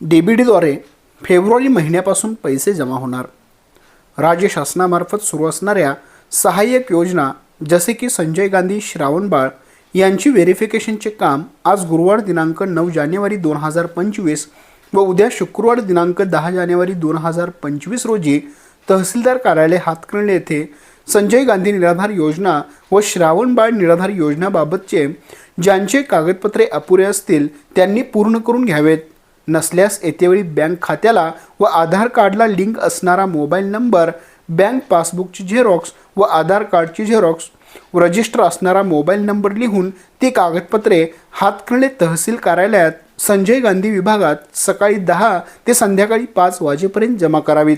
D बी डीद्वारे February महिन्यापासून पैसे जमा होणार. राज्य शासनामार्फत सुरू असणाऱ्या सहाय्यक योजना जसे की संजय गांधी श्रावणबाळ यांची व्हेरिफिकेशनचे काम आज गुरुवार दिनांक नऊ जानेवारी दोन हजार पंचवीस व उद्या शुक्रवार दिनांक दहा जानेवारी दोन हजार पंचवीस रोजी तहसीलदार कार्यालय हातकर्णी येथे संजय गांधी निराधार योजना व श्रावणबाळ निराधार योजनाबाबतचे ज्यांचे कागदपत्रे अपुरे असतील त्यांनी पूर्ण करून घ्यावेत. नसल्यास येतेवेळी बँक खात्याला व आधार कार्डला लिंक असणारा मोबाईल नंबर बँक पासबुकची झेरॉक्स व आधार कार्डची झेरॉक्स व रजिस्टर असणारा मोबाईल नंबर लिहून ती कागदपत्रे हातकणले तहसील कार्यालयात संजय गांधी विभागात सकाळी दहा ते संध्याकाळी पाच वाजेपर्यंत जमा करावीत.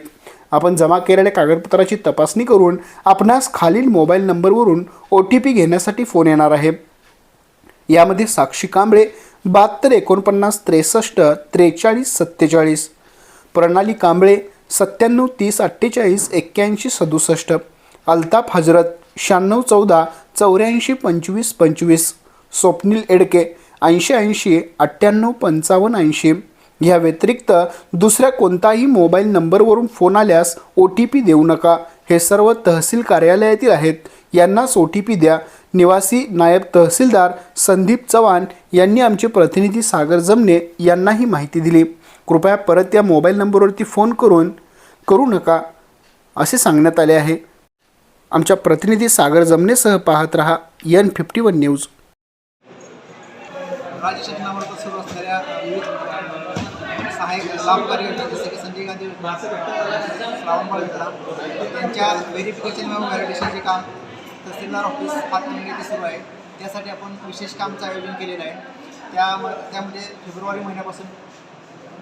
आपण जमा केलेल्या कागदपत्राची तपासणी करून आपणास खालील मोबाईल नंबरवरून ओ टी पी घेण्यासाठी फोन येणार आहे. यामध्ये साक्षी कांबळे बहात्तर एकोणपन्नास त्रेसष्ट त्रेचाळीस सत्तेचाळीस. प्रणाली कांबळे सत्त्याण्णव तीस अठ्ठेचाळीस एक्क्याऐंशी सदुसष्ट. अल्ताफ हजरत शहाण्णव चौदा चौऱ्याऐंशी पंचवीस पंचवीस. स्वप्नील एडके ऐंशी ऐंशी अठ्ठ्याण्णव पंचावन्न ऐंशी. ह्या व्यतिरिक्त दुसऱ्या कोणताही मोबाईल नंबरवरून फोन आल्यास ओ टी पी देऊ नका. हे सर्व तहसील कार्यालयातील आहेत. यांनाच ओ टी पी द्या. निवासी नायब तहसीलदार संदीप चव्हाण यांनी आमचे प्रतिनिधी सागर जमने यांना ही माहिती दिली. कृपया परत या मोबाईल नंबरवरती फोन करून करू नका असे सांगण्यात आले आहे. आमच्या प्रतिनिधी सागर जमनेसह पाहत रहा एन फिफ्टी वन न्यूज. राज्य शासनावर सुरू असणाऱ्या विविध सहाय्यक लाभकारी योजना जसे की संजय गांधी योजना श्रावणबाळ योजना त्यांच्या व्हेरिफिकेशन व व्हॅलिडेशनचे काम तहसीलदार ऑफिस हातमंगे ते सुरू आहे. त्यासाठी आपण विशेष कामचं आयोजन केलेलं आहे. त्या त्यामध्ये फेब्रुवारी महिन्यापासून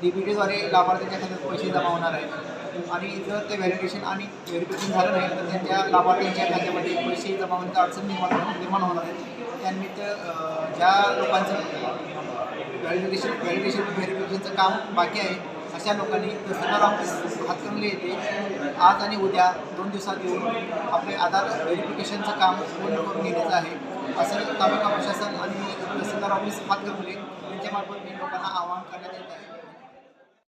डी बी डीद्वारे लाभार्थ्यांच्या खात्यात पैसे जमा होणार आहेत. आणि जर ते व्हॅलिडेशन आणि व्हेरिफिकेशन झालं नाही तर त्यांच्या लाभार्थ्यांच्या खात्यामध्ये पैसे जमा होण्याचा अडचण निर्माण निर्माण होणार आहे. त्यानिमित्त ज्या लोकांचं व्हॅलिडेशन व्हॅलिडेशन व्हेरिफिकेशनचं काम बाकी आहे अशा लोकांनी तहसीलदार ऑफिस हातकर्णी येते आज आणि उद्या दोन दिवसात येऊन आपले आधार व्हेरिफिकेशनचं काम पूर्ण करून घेण्याचं आहे. असं तालुका प्रशासन आणि तहसीलदार ऑफिस हातकर्णी यांच्यामार्फत मी लोकांना आवाहन करण्यात येत आहे.